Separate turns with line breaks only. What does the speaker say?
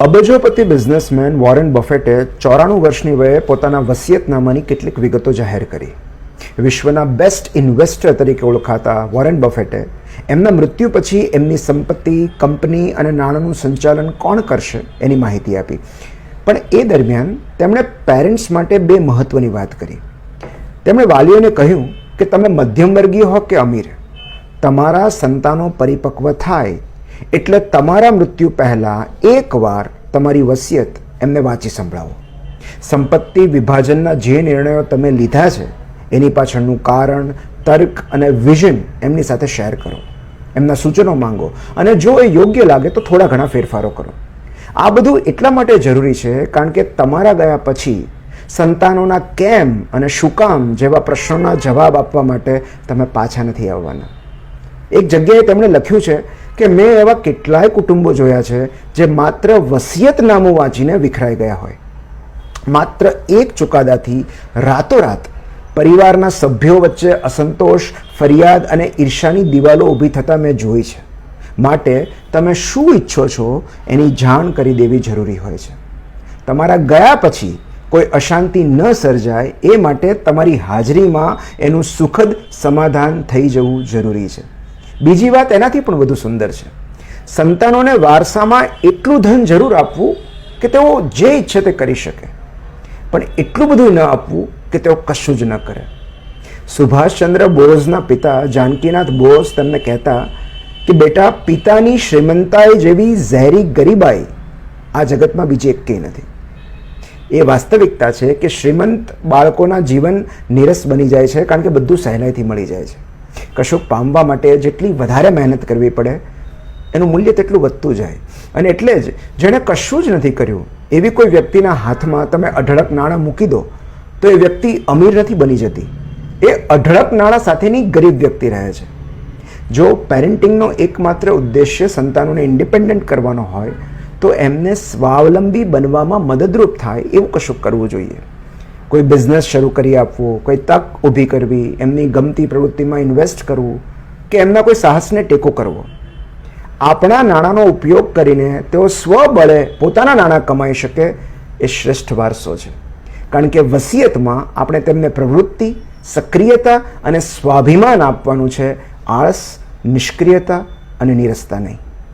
અબજોપતિ businessman Warren બફેટે ચોરાણું વર્ષની વયે પોતાના વસિયતનામાની કેટલીક વિગતો જાહેર કરી. વિશ્વના બેસ્ટ ઇન્વેસ્ટર તરીકે ઓળખાતા વોરેન બફેટે એમના મૃત્યુ પછી એમની સંપત્તિ, કંપની અને નાણાંનું સંચાલન કોણ કરશે એની માહિતી આપી. પણ એ દરમિયાન તેમણે પેરેન્ટ્સ માટે બે મહત્ત્વની વાત કરી. તેમણે વાલીઓને કહ્યું કે તમે મધ્યમવર્ગીય હો કે અમીર? તમારા સંતાનો પરિપક્વ થાય એટલે તમારા મૃત્યુ પહેલાં એકવાર તમારી વસિયત એમને વાંચી સંભળાવો. સંપત્તિ વિભાજનના જે નિર્ણયો તમે લીધા છે, એની પાછળનું કારણ, તર્ક અને વિઝન એમની સાથે શેર કરો. એમના સૂચનો માંગો અને જો એ યોગ્ય લાગે તો થોડા ઘણા ફેરફારો કરો. આ બધું એટલા માટે જરૂરી છે કારણ કે તમારા ગયા પછી સંતાનોના કેમ અને શું કામ જેવા પ્રશ્નોના જવાબ આપવા માટે તમે પાછા નથી આવવાના. એક જગ્યાએ તેમણે લખ્યું છે કે મેં એવા કેટલાય કુટુંબો જોયા છે જે માત્ર વસિયતનામું વાંચીને વિખરાઈ ગયા હોય. માત્ર એક ચુકાદાથી રાતોરાત પરિવારના સભ્યો વચ્ચે અસંતોષ, ફરિયાદ અને ઈર્ષાની દિવાલો ઊભી થતાં મેં જોઈ છે. માટે તમે શું ઈચ્છો છો એની જાણ કરી દેવી જરૂરી હોય છે. તમારા ગયા પછી કોઈ અશાંતિ ન સર્જાય એ માટે તમારી હાજરીમાં એનું સુખદ સમાધાન થઈ જવું જરૂરી છે. બીજી વાત એનાથી પણ વધુ સુંદર છે. સંતાનોને વારસામાં એટલું ધન જરૂર આપવું કે તેઓ જે ઈચ્છે તે કરી શકે. પણ એટલું બધું ન આપવું કે તેઓ કશું જ ન કરે. સુભાષચંદ્ર બોઝના પિતા જાનકીનાથ બોઝ તેમને કહેતા કે બેટા, પિતાની શ્રીમંતાઈ જેવી ઝેરી ગરીબાઈ આ જગતમાં બીજી એક કંઈ નથી. એ વાસ્તવિકતા છે કે શ્રીમંત બાળકોના જીવન નીરસ બની જાય છે કારણ કે બધું સહેલાઈથી મળી જાય છે. કશુંક પામવા માટે જેટલી વધારે મહેનત કરવી પડે, એનું મૂલ્ય તેટલું વધતું જાય. અને એટલે જ જેણે કશું જ નથી કર્યું, એવી કોઈ વ્યક્તિના હાથમાં તમે અઢળક નાણાં મૂકી દો, તો એ વ્યક્તિ અમીર નથી બની જતી. એ અઢળક નાણાં સાથેની ગરીબ વ્યક્તિ રહે છે. જો પેરેન્ટિંગનો એકમાત્ર ઉદ્દેશ્ય સંતાનોને ઇન્ડિપેન્ડન્ટ કરવાનો હોય, તો એમને સ્વાવલંબી બનવામાં મદદરૂપ થાય એવું કશું કરવું જોઈએ. કોઈ બિઝનેસ શરૂ કરી આપવો, કોઈ તક ઊભી કરવી, એમની ગમતી પ્રવૃત્તિમાં ઇન્વેસ્ટ કરવું, કે એમના કોઈ સાહસને ટેકો કરવો. આપણા નાણાંનો ઉપયોગ કરીને તેઓ સ્વબળે પોતાના નાણાં કમાઈ શકે એ શ્રેષ્ઠ વારસો છે. કારણ કે વસિયતમાં આપણે તેમને પ્રવૃત્તિ, સક્રિયતા અને સ્વાભિમાન આપવાનું છે. આળસ, નિષ્ક્રિયતા અને નિરસતા નહીં.